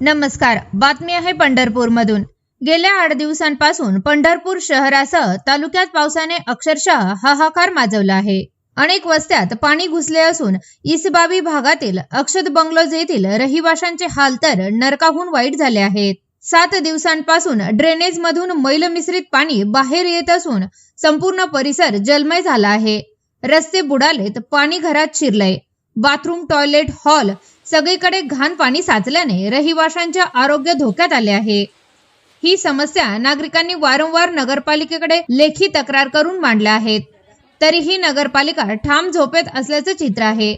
नमस्कार. बातमी आहे पंढरपूरमधून. गेल्या आठ दिवसांपासून पंढरपूर शहरासह तालुक्यात पावसाने अक्षरशः हाहाकार माजवला आहे. अनेक वस्त्यात पाणी घुसले असून इसबाबी भागातील अक्षत बंगलोज येथील रहिवाशांचे हाल तर नरकाहून वाईट झाले आहेत. सात दिवसांपासून ड्रेनेज मधून मैल मिश्रित पाणी बाहेर येत असून संपूर्ण परिसर जलमय झाला आहे. रस्ते बुडालेत पाणी घरात शिरलंय. बाथरूम टॉयलेट हॉल सगळीकडे घाण पाणी साचल्याने रहिवाशांचे आरोग्य धोक्यात आले आहे. ही समस्या नागरिकांनी वारंवार नगरपालिकेकडे लेखी तक्रार करून मांडल्या आहेत. तरीही नगरपालिका ठाम झोपेत असल्याचं चित्र आहे.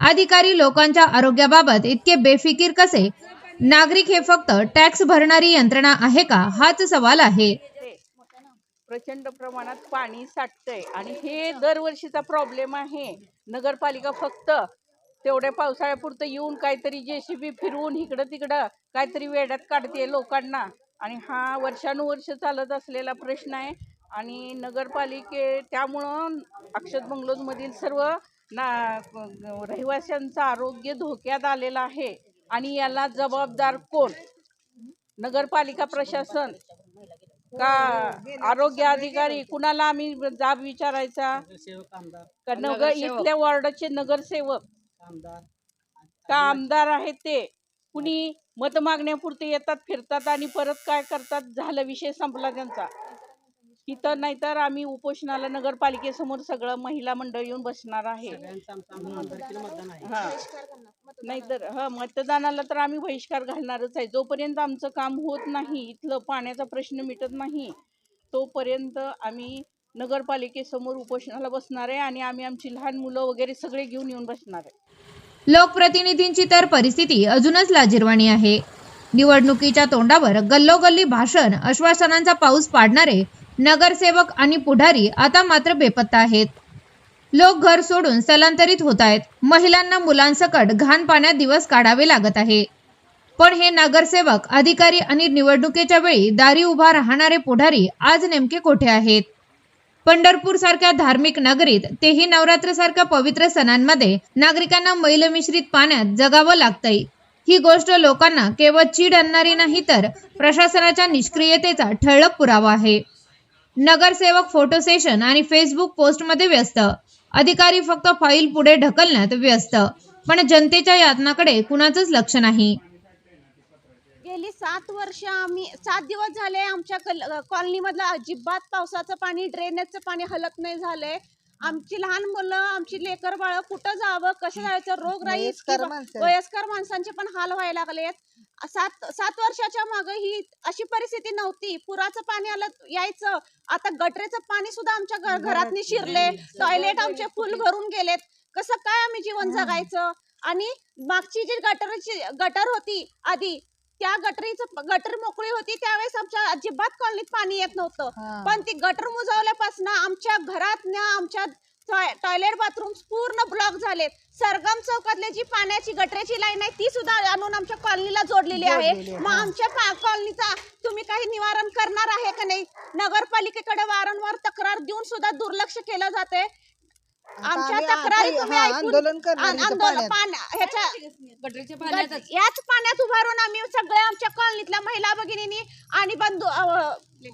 अधिकारी लोकांच्या आरोग्याबाबत इतके बेफिकीर कसे? नागरिक हे फक्त टॅक्स भरणारी यंत्रणा आहे का? हाच सवाल आहे. प्रचंड प्रमाणात पाणी साठतंय आणि हे दरवर्षीचा प्रॉब्लेम आहे. नगरपालिका फक्त तेवढ्या पावसाळ्यापुरतं येऊन काहीतरी जेसीबी फिरवून इकडं तिकडं काहीतरी वेड्यात काढते लोकांना. आणि हा वर्षानुवर्ष चालत असलेला प्रश्न आहे. आणि नगरपालिके त्यामुळं अक्षत बंगलोजमधील सर्व ना रहिवाशांचं आरोग्य धोक्यात आलेलं आहे. आणि याला जबाबदार कोण? नगरपालिका प्रशासन का आरोग्य अधिकारी? कुणाला आम्ही जाब विचारायचा? का नगर इथल्या वॉर्डाचे नगरसेवक? का आमदार आहेत ते? कुणी मत मागण्यापुरते येतात फिरतात आणि परत काय करतात? झालं विषय संपला त्यांचा. इथं नाहीतर आम्ही उपोषणाला नगरपालिकेसमोर सगळं महिला मंडळ येऊन बसणार आहे. हा. नाहीतर हा मतदानाला तर आम्ही बहिष्कार घालणारच आहे. जोपर्यंत आमचं काम होत नाही इथलं पाण्याचा प्रश्न मिटत नाही तोपर्यंत आम्ही नगरपालिकेसमोर उपोषणाला बसणार आहे आणि आम्ही आमची लहान मुलं वगैरे सगळे घेऊन येऊन बसणार आहे. लोकप्रतिनिधींची तर परिस्थिती अजूनच लाजिरवाणी आहे. निवडणुकीच्या तोंडावर गल्लोगल्ली भाषण आश्वासनांचा पाऊस पाडणारे नगरसेवक आणि पुढारी आता मात्र बेपत्ता आहेत. लोक घर सोडून स्थलांतरित होत आहेत महिलांना मुलांसकट घाण पाण्यात दिवस काढावे लागत आहे. पण हे नगरसेवक अधिकारी आणि निवडणुकीच्या वेळी दारी उभा राहणारे पुढारी आज नेमके कोठे आहेत? पंढरपूर सारख्या धार्मिक नगरीत तेही नवरात्र सारख्या पवित्र सणांमध्ये नागरिकांना मैल मिश्रित पाण्यात जगावं लागतंय. ही गोष्ट लोकांना केवळ चीड आणणारी नाही तर प्रशासनाच्या निष्क्रियतेचा ठळक पुरावा आहे. नगरसेवक फोटो सेशन आणि फेसबुक पोस्टमध्ये व्यस्त. अधिकारी फक्त फाईल पुढे ढकलण्यात व्यस्त. पण जनतेच्या यातनाकडे कुणाचंच लक्ष नाही. सात वर्ष आम्ही सात दिवस झाले आमच्या कॉलनी मधलं अजिबात पावसाचं पाणी ड्रेनेजचं पाणी हलत नाही झालंय. आमची लहान मुलं आमची लेकर बाळ कुठं जावं कसं जायचं रोगराई वयस्कर माणसांचे पण हाल व्हायला लागलेत. सात सात वर्षाच्या मागे ही अशी परिस्थिती नव्हती. पुराचं पाणी आलं यायचं. आता गटरेचं पाणी सुद्धा आमच्या घरात शिरले. टॉयलेट आमचे फुल भरून गेलेत. कसं काय आम्ही जीवन जगायचं? आणि मागची जी गटरची गटर होती आधी त्या गटरीचं गटर मोकळी होती त्यावेळेस आमच्या अजिबात कॉलनीत पाणी येत नव्हतं. पण ती गटर मुजवल्यापासून आमच्या घरात ना आमच्या टॉयलेट बाथरूम पूर्ण ब्लॉक झालेत. सरगम चौकातली जी पाण्याची गटरेची लाईन आहे ती सुद्धा आणून आमच्या कॉलनीला जोडलेली आहे. मग. आमच्या कॉलनीचा तुम्ही काही निवारण करणार आहे का नाही? नगरपालिकेकडे वारंवार तक्रार देऊन सुद्धा दुर्लक्ष केलं जाते आमच्या आम्ही तक्रारी आता- तुम्ही हा, ऐकून आंदोलन करणार आन- इथं आंदोलन पाण्यात. पाण्या- ह्याच्या गट- याच पाण्यात उभारून आम्ही सगळ्या आमच्या कॉलनीतल्या महिला भगिनींनी आणि बंधू अ,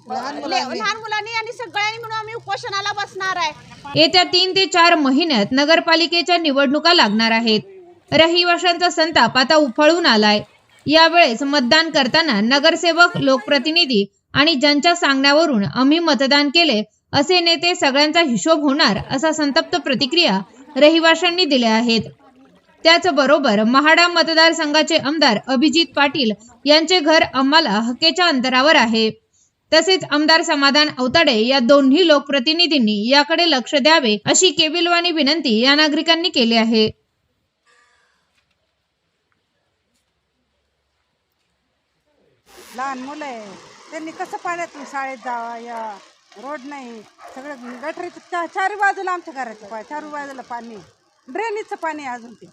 लहान ले- मुलांनी. लहान मुलांनी आणि सगळ्यांनी म्हणून आम्ही उपोषणाला बसणार आहे येत्या तीन ते चार महिन्यात नगरपालिकेच्या निवडणुका लागणार आहेत रहिवाशांचा संताप आता उफाळून आलाय यावेळेस मतदान करताना नगरसेवक लोकप्रतिनिधी आणि ज्यांच्या सांगण्यावरून आम्ही मतदान केले असे नेते सगळ्यांचा हिशोब होणार असा संतप्त प्रतिक्रिया रहिवाशांनी दिल्या आहेत. त्याचबरोबर महाडा मतदारसंघाचे आमदार अभिजित पाटील यांचे घर आम्हाला हक्केच्या अंतरावर आहे. तसेच आमदार समाधान अवताडे या दोन्ही लोकप्रतिनिधींनी याकडे लक्ष द्यावे अशी केविलवाणी विनंती या नागरिकांनी केली आहे. लहान मुलं आहे. त्यांनी कसं पाण्यातून शाळेत जावा या रोड नाही. सगळं गटरीचं चा- चारी बाजूला आमच्या घराच्या पा चारू बाजूला पाणी ड्रेनेजचं पाणी आहे अजून ते.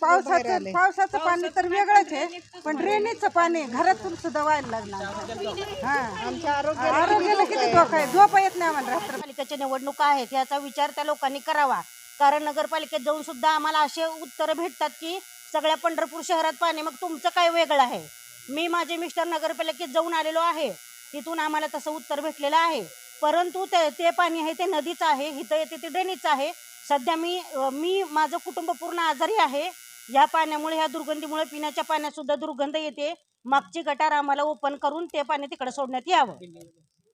पावसाचं पावसाचं पाणी तर वेगळंच आहे पण ड्रेनेजचं पाणी घरातून सुद्धा व्हायला लागलं आमच्या. हा. आमच्या आरोग्याला किती धोका आहे? झोपा येत नाही आम्हाला रात्र. नगरपालिकेच्या निवडणुका आहेत याचा विचार त्या लोकांनी करावा. कारण नगरपालिकेत जाऊन सुद्धा आम्हाला असे उत्तरं भेटतात की सगळ्या पंढरपूर शहरात पाणी मग तुमचं काय वेगळं आहे? मी माझे मिस्टर नगरपालिकेत जाऊन आलेलो आहे. तिथून आम्हाला तसं उत्तर भेटलेलं आहे. परंतु ते ते पाणी आहे ते नदीचं आहे इथं येते ते ड्रेनेजचं आहे. सध्या मी मी माझं कुटुंब पूर्ण आजारी आहे. या पाण्यामुळे ह्या दुर्गंधीमुळे पिण्याच्या पाण्यात सुद्धा दुर्गंध येते. मागची गटार आम्हाला ओपन करून ते पाणी तिकडे सोडण्यात यावं.